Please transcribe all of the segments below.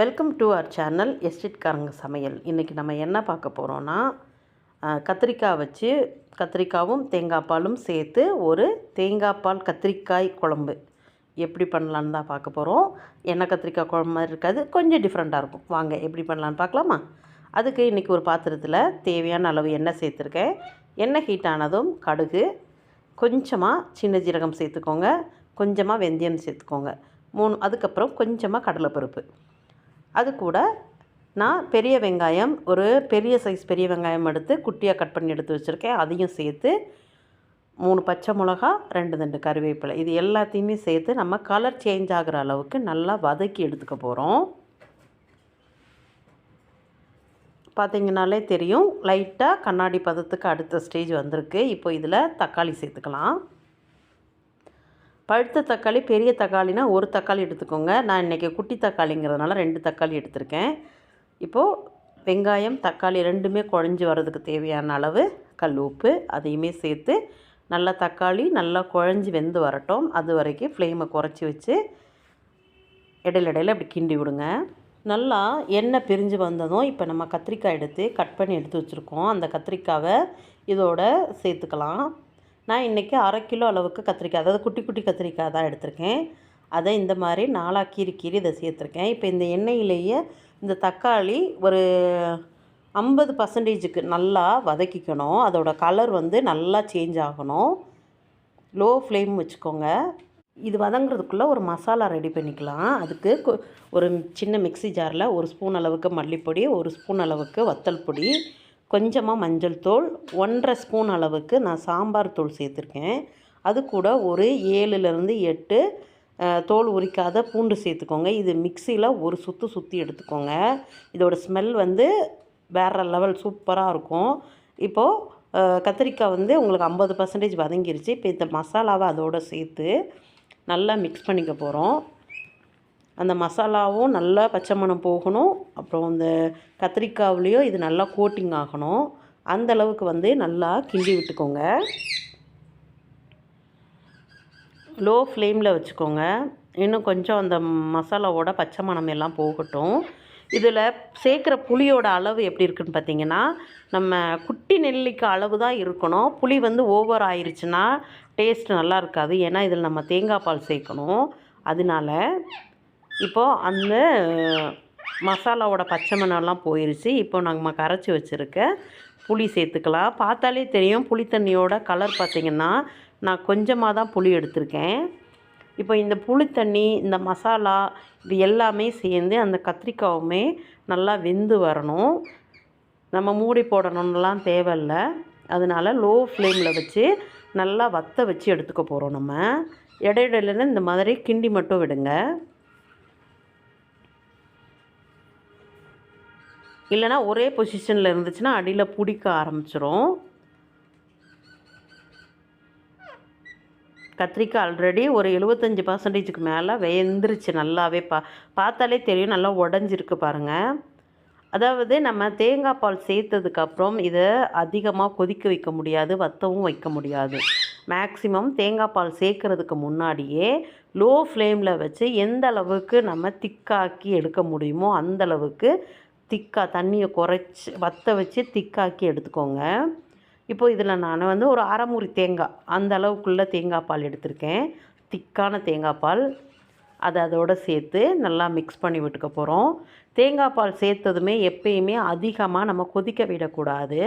Welcome to our channel எஸ்டிட்காரங்க சமையல் இன்றைக்கி நம்ம என்ன பார்க்க போகிறோன்னா கத்திரிக்காய் வச்சு கத்திரிக்காவும் தேங்காய் பாலும் சேர்த்து ஒரு தேங்காய் பால் கத்திரிக்காய் குழம்பு. எப்படி பண்ணலான்னு தான் பார்க்க போகிறோம் எண்ணெய் கத்திரிக்காய் குழம்பு மாதிரி இருக்காது கொஞ்சம் டிஃப்ரெண்ட்டாக இருக்கும். வாங்க எப்படி பண்ணலான்னு பார்க்கலாமா? அதுக்கு இன்றைக்கி ஒரு பாத்திரத்தில் தேவையான அளவு எண்ணெய் சேர்த்துருக்கேன். எண்ணெய் ஹீட் ஆனதும் கடுகு கொஞ்சமாக சின்ன ஜீரகம் சேர்த்துக்கோங்க. கொஞ்சமாக வெந்தயம் சேர்த்துக்கோங்க. மூணு அதுக்கப்புறம் கொஞ்சமாக கடலைப்பருப்பு. அது கூட நான் பெரிய வெங்காயம் ஒரு பெரிய சைஸ் பெரிய வெங்காயம் எடுத்து குட்டியாக கட் பண்ணி எடுத்து வச்சுருக்கேன். அதையும் சேர்த்து மூணு பச்சை மிளகா ரெண்டு ரெண்டு கருவேப்பிலை. இது எல்லாத்தையுமே சேர்த்து நம்ம கலர் சேஞ்ச் ஆகிற அளவுக்கு நல்லா வதக்கி எடுத்துக்க போகிறோம் பார்த்தீங்கனாலே தெரியும் லைட்டாக கண்ணாடி பதத்துக்கு அடுத்த ஸ்டேஜ் வந்திருக்கு. இப்போ இதில் தக்காளி சேர்த்துக்கலாம். பழுத்த தக்காளி பெரிய தக்காளினா ஒரு தக்காளி எடுத்துக்கோங்க. நான் இன்றைக்கி குட்டி தக்காளிங்கிறதுனால ரெண்டு தக்காளி எடுத்திருக்கேன். இப்போது வெங்காயம் தக்காளி ரெண்டுமே குழஞ்சி வர்றதுக்கு தேவையான அளவு கல் உப்பு அதையுமே சேர்த்து நல்லா தக்காளி நல்லா குழஞ்சி வெந்து வரட்டும். அது வரைக்கும் ஃப்ளேமை குறைச்சி வச்சு இடையில இடையில அப்படி கிண்டி விடுங்க. நல்லா எண்ணெய் பிரிஞ்சு வந்ததும் இப்போ நம்ம கத்திரிக்காய் எடுத்து கட் பண்ணி எடுத்து வச்சுருக்கோம். அந்த கத்திரிக்காவை இதோட சேர்த்துக்கலாம். நான் இன்றைக்கி அரை கிலோ அளவுக்கு கத்திரிக்காய் அதாவது குட்டி குட்டி கத்திரிக்காய் தான் எடுத்திருக்கேன். அதை இந்த மாதிரி நாலாக கீறி கீறி இதை சேர்த்துருக்கேன். இப்போ இந்த எண்ணெயிலேயே இந்த தக்காளி ஒரு ஐம்பது பர்சன்டேஜுக்கு நல்லா வதக்கிக்கணும். அதோட கலர் வந்து நல்லா சேஞ்ச் ஆகணும். லோ ஃப்ளேம் வச்சுக்கோங்க. இது வதங்குறதுக்குள்ளே ஒரு மசாலா ரெடி பண்ணிக்கலாம். அதுக்கு ஒரு சின்ன மிக்ஸி ஜாரில் ஒரு ஸ்பூன் அளவுக்கு மல்லிப்பொடி ஒரு ஸ்பூன் அளவுக்கு வத்தல் பொடி கொஞ்சமாக மஞ்சள் தூள் ஒன்றரை ஸ்பூன் அளவுக்கு நான் சாம்பார் தூள் சேர்த்துருக்கேன். அது கூட ஒரு ஏழுலேருந்து எட்டு தோல் உரிக்காத பூண்டு சேர்த்துக்கோங்க. இது மிக்சியில் ஒரு சுற்று சுற்றி எடுத்துக்கோங்க. இதோட ஸ்மெல் வந்து வேறு லெவல் சூப்பராக இருக்கும். இப்போது கத்திரிக்காய் வந்து உங்களுக்கு ஐம்பது பர்சன்டேஜ் வதங்கிருச்சு. இப்போ இந்த மசாலாவை அதோடு சேர்த்து நல்லா மிக்ஸ் பண்ணிக்க போகிறோம் அந்த மசாலாவும் நல்லா பச்சை மணம் போகணும். அப்புறம் இந்த கத்திரிக்காவுலேயோ இது நல்லா கோட்டிங் ஆகணும். அந்த அளவுக்கு வந்து நல்லா கிண்டி விட்டுக்கோங்க. லோ ஃப்ளேமில் வச்சுக்கோங்க. இன்னும் கொஞ்சம் அந்த மசாலாவோட பச்சை மணம் எல்லாம் போகட்டும். இதில் சேர்க்குற புளியோட அளவு எப்படி இருக்குன்னு பார்த்தீங்கன்னா நம்ம குட்டி நெல்லிக்காய் அளவு தான் இருக்கணும். புளி வந்து ஓவர் ஆயிடுச்சுன்னா டேஸ்ட் நல்லா இருக்காது. ஏன்னா இதில் நம்ம தேங்காய் பால் சேர்க்கணும். அதனால இப்போது அந்த மசாலாவோட பச்சை மணம்லாம் போயிருச்சு. இப்போ நம்ம கரைச்சி வச்சுருக்க. புளி சேர்த்துக்கலாம். பார்த்தாலே தெரியும் புளி தண்ணியோட கலர் பார்த்திங்கன்னா நான் கொஞ்சமாக தான் புளி எடுத்திருக்கேன். இப்போ இந்த புளி தண்ணி இந்த மசாலா இது எல்லாமே சேர்ந்து அந்த கத்திரிக்காவுமே நல்லா வெந்து வரணும். நம்ம மூடி போடணும்லாம் தேவையில்ல. அதனால லோ ஃப்ளேமில் வச்சு நல்லா வத்த வச்சு எடுத்துக்க போகிறோம் நம்ம. இடையிடையில இந்த மாதிரி கிண்டி மட்டும் விடுங்க. இல்லைன்னா ஒரே பொசிஷனில் இருந்துச்சுன்னா அடியில் பிடிக்க ஆரம்பிச்சிரும். கத்திரிக்காய் ஆல்ரெடி ஒரு எழுபத்தஞ்சி பர்சன்டேஜுக்கு மேலே வெந்துருச்சு நல்லாவே. பா பார்த்தாலே தெரியும் நல்லா உடஞ்சிருக்கு பாருங்கள் அதாவது நம்ம தேங்காய் பால் சேர்த்ததுக்கப்புறம் இதை அதிகமாக கொதிக்க வைக்க முடியாது வத்தவும் வைக்க முடியாது. மேக்ஸிமம் தேங்காய் பால் சேர்க்குறதுக்கு முன்னாடியே லோ ஃப்ளேமில் வச்சு எந்த அளவுக்கு நம்ம திக்காக்கி எடுக்க முடியுமோ அந்த அளவுக்கு திக்கா தண்ணியை குறைச்சி வத்த வச்சு திக்காக்கி எடுத்துக்கோங்க. இப்போ இதில் நான் வந்து ஒரு அரைமுறி தேங்காய் அந்த அளவுக்குள்ளே தேங்காய் பால் எடுத்திருக்கேன். திக்கான தேங்காய் பால். அதை அதோட சேர்த்து நல்லா மிக்ஸ் பண்ணி விட்டுக்க போகிறோம் தேங்காய் பால் சேர்த்ததுமே எப்பயுமே அதிகமாக நம்ம கொதிக்க விடக்கூடாது.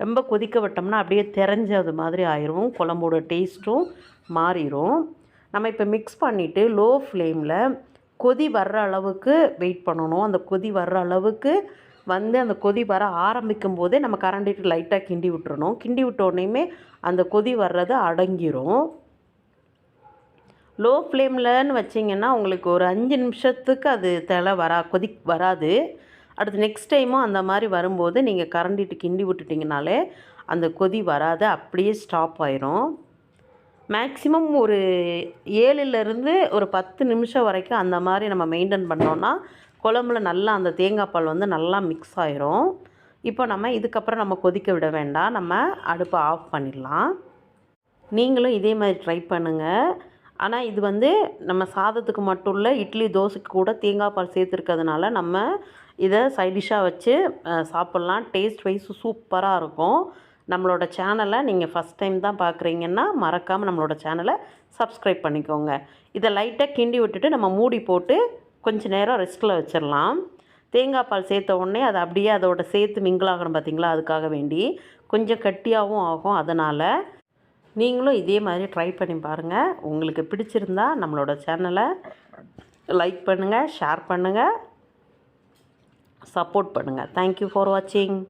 ரொம்ப கொதிக்க விட்டோம்னா அப்படியே தெரிஞ்சது மாதிரி ஆயிரும். குழம்போட டேஸ்ட்டும் மாறிடும் நம்ம இப்போ மிக்ஸ் பண்ணிவிட்டு லோ ஃப்ளேமில் கொதி வர்ற அளவுக்கு வெயிட் பண்ணணும். அந்த கொதி வர்ற அளவுக்கு வந்து அந்த கொதி வர ஆரம்பிக்கும் போதே நம்ம கரண்டிட்டு லைட்டாக கிண்டி விட்டுறணும். கிண்டி விட்டோடனையுமே அந்த கொதி வர்றது அடங்கிரும். லோ ஃப்ளேம்லன்னு வச்சிங்கன்னா உங்களுக்கு ஒரு அஞ்சு நிமிஷத்துக்கு அது தலை வரா கொதி வராது. அடுத்து நெக்ஸ்ட் டைமும் அந்த மாதிரி வரும்போது நீங்கள் கரண்டிட்டு கிண்டி விட்டுட்டிங்கனாலே அந்த கொதி வராது அப்படியே ஸ்டாப் ஆயிரும். மேக்ஸிமம் ஒரு ஏழுலேருந்து ஒரு பத்து நிமிஷம் வரைக்கும் அந்த மாதிரி நம்ம மெயின்டைன் பண்ணோன்னா குழம்புல நல்லா அந்த தேங்காய் பால் வந்து நல்லா மிக்ஸ் ஆயிரும். இப்போ நம்ம இதுக்கப்புறம் நம்ம கொதிக்க விட வேண்டாம். நம்ம அடுப்பை ஆஃப் பண்ணிடலாம். நீங்களும் இதே மாதிரி ட்ரை பண்ணுங்கள் ஆனால் இது வந்து நம்ம சாதத்துக்கு மட்டும் இல்லை இட்லி தோசைக்கு கூட தேங்காய் பால் சேர்த்துருக்கிறதுனால நம்ம இதை சைடிஷ்ஷாக வச்சு சாப்பிட்லாம். டேஸ்ட் வைஸ் சூப்பராக இருக்கும். நம்மளோட சேனலை நீங்கள் ஃபஸ்ட் டைம் தான் பார்க்குறீங்கன்னா மறக்காமல் நம்மளோட சேனலை சப்ஸ்கிரைப் பண்ணிக்கோங்க. இதை லைட்டாக கிண்டி விட்டுட்டு நம்ம மூடி போட்டு கொஞ்சம் நேரம் ரெஸ்ட்டில் வச்சிடலாம். தேங்காய் பால் சேர்த்த உடனே அது அப்படியே அதோட சேர்த்து மிங்கிளாகணும் பார்த்தீங்களா? அதுக்காக வேண்டி. கொஞ்சம் கட்டியாகவும் ஆகும் அதனால். நீங்களும் இதே மாதிரி ட்ரை பண்ணி பாருங்கள் உங்களுக்கு பிடிச்சிருந்தா நம்மளோட சேனலை லைக் பண்ணுங்கள் ஷேர் பண்ணுங்கள் சப்போர்ட் பண்ணுங்கள் தேங்க்யூ ஃபார் வாட்சிங்